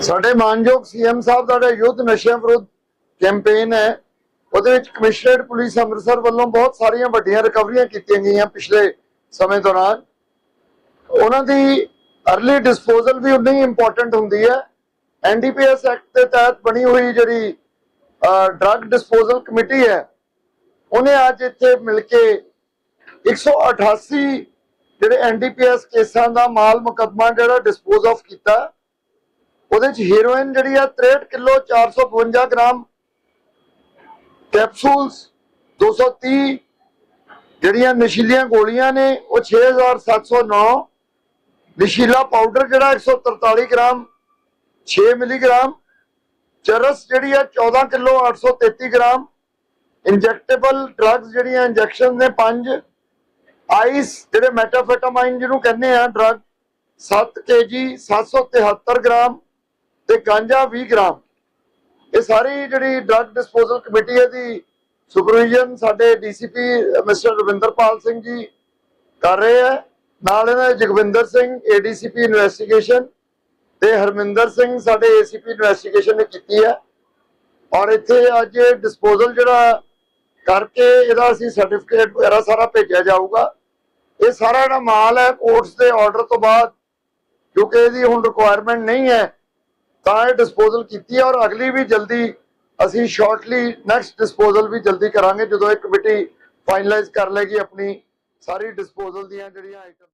ਸਾਡੇ ਮਾਨਯੋਗ ਸੀਐਮ ਸਾਹਿਬ ਦਾ ਯੁੱਧ ਨਸ਼ਿਆਂ ਵਿਰੁੱਧ ਕੈਂਪੇਨ ਹੈ। ਉਹਦੇ ਵਿੱਚ ਕਮਿਸ਼ਨਰੇਟ ਪੁਲਿਸ ਅੰਮ੍ਰਿਤਸਰ ਵੱਲੋਂ ਬਹੁਤ ਸਾਰੀਆਂ ਵੱਡੀਆਂ ਰਿਕਵਰੀਆਂ ਕੀਤੀਆਂ ਗਈਆਂ ਪਿਛਲੇ ਸਮੇਂ ਦੌਰਾਨ। ਉਹਨਾਂ ਦੀ अर्ਲੀ ਡਿਸਪੋਜ਼ਲ ਵੀ ਉਨੀ ਇੰਪੋਰਟੈਂਟ ਹੁੰਦੀ ਹੈ। ਐਨਡੀਪੀਐਸ ਐਕਟ ਦੇ ਤਹਿਤ ਬਣੀ ਹੋਈ ਜਿਹੜੀ ਡਰੱਗ ਡਿਸਪੋਜ਼ਲ ਕਮੇਟੀ ਹੈ, ਉਹਨੇ ਅੱਜ ਇੱਥੇ ਮਿਲ ਕੇ 188 ਜਿਹੜੇ ਐਨਡੀਪੀਐਸ ਕੇਸਾਂ ਦਾ ਮਾਲ ਮੁਕੱਦਮਾ ਜਿਹੜਾ ਡਿਸਪੋਜ਼ ਆਫ ਕੀਤਾ, ਉਹਦੇ ਚ ਹੀਰੋਇਨ ਜਿਹੜੀ ਆ 63 ਕਿਲੋ 452 ਗ੍ਰਾਮ ਕੈਪਸੂਲਸ 230 ਜਿਹੜੀਆਂ ਨਸ਼ੀਲੀਆਂ ਗੋਲੀਆਂ ਨੇ, ਉਹ 6709 ਨਸ਼ੀਲਾ ਪਾਊਡਰ ਜਿਹੜਾ 143 ਗ੍ਰਾਮ 6 ਮਿਲੀਗ੍ਰਾਮ, ਚਰਸ ਜਿਹੜੀ ਆ 14 ਕਿਲੋ 833 ਗ੍ਰਾਮ ਇੰਜੈਕਟੇਬਲ ਡਰੱਗਸ ਜਿਹੜੀਆਂ ਇੰਜੈਕਸ਼ਨ ਨੇ 5 ਆਈਸ, ਜਿਹੜੇ ਮੈਟਾਫੈਟਾਮਾਈਨ ਜਿਹਨੂੰ ਕਹਿੰਦੇ ਆ ਡਰੱਗ 7 ਕੇਜੀ 773 ਗ੍ਰਾਮ ਤੇ ਗਾਂਜਾ 20 ਗ੍ਰਾਮ। ਇਹ ਸਾਰੀ ਜਿਹੜੀ ਡਰੱਗ ਡਿਸਪੋਜ਼ਲ ਕਮੇਟੀ ਹੈ ਦੀ ਸੁਪਰਵਿਜ਼ਨ ਸਾਡੇ ਡੀਸੀਪੀ ਮਿਸਟਰ ਰਵਿੰਦਰਪਾਲ ਸਿੰਘ ਜੀ ਕਰ ਰਹੇ ਹੈ। ਨਾਲ ਇਹਨਾਂ ਜਗਵਿੰਦਰ ਸਿੰਘ ਏਡੀਸੀਪੀ ਇਨਵੈਸਟੀਗੇਸ਼ਨ ਤੇ ਹਰਮਿੰਦਰ ਸਿੰਘ ਸਾਡੇ ਏਸੀਪੀ ਇਨਵੈਸਟੀਗੇਸ਼ਨ ਨੇ ਕੀਤੀ ਹੈ। ਔਰ ਇੱਥੇ ਅੱਜ ਡਿਸਪੋਜ਼ਲ ਜਿਹੜਾ ਕਰਕੇ ਇਹਦਾ ਅਸੀਂ ਸਰਟੀਫਿਕੇਟ ਵਗੈਰਾ ਸਾਰਾ ਭੇਜਿਆ ਜਾਊਗਾ। ਇਹ ਸਾਰਾ ਜਿਹੜਾ ਮਾਲ ਹੈ ਕੋਰਟਸ ਦੇ ਆਰਡਰ ਤੋਂ ਬਾਅਦ, ਕਿਉਂਕਿ ਇਹਦੀ ਹੁਣ ਰਿਕੁਆਇਰਮੈਂਟ ਨਹੀਂ ਹੈ, ਤਾਂ ਇਹ ਡਿਸਪੋਜ਼ਲ ਕੀਤੀ ਹੈ ਔਰ ਅਗਲੀ ਵੀ ਜਲਦੀ ਅਸੀਂ ਸ਼ਾਰਟਲੀ ਨੈਕਸਟ ਡਿਸਪੋਜ਼ਲ ਵੀ ਜਲਦੀ ਕਰਾਂਗੇ, ਜਦੋਂ ਇਹ ਕਮੇਟੀ ਫਾਈਨਲਾਈਜ਼ ਕਰ ਲੇਗੀ ਆਪਣੀ ਸਾਰੀ ਡਿਸਪੋਜ਼ਲ ਦੀਆਂ ਜਿਹੜੀਆਂ ਆਈਟਮ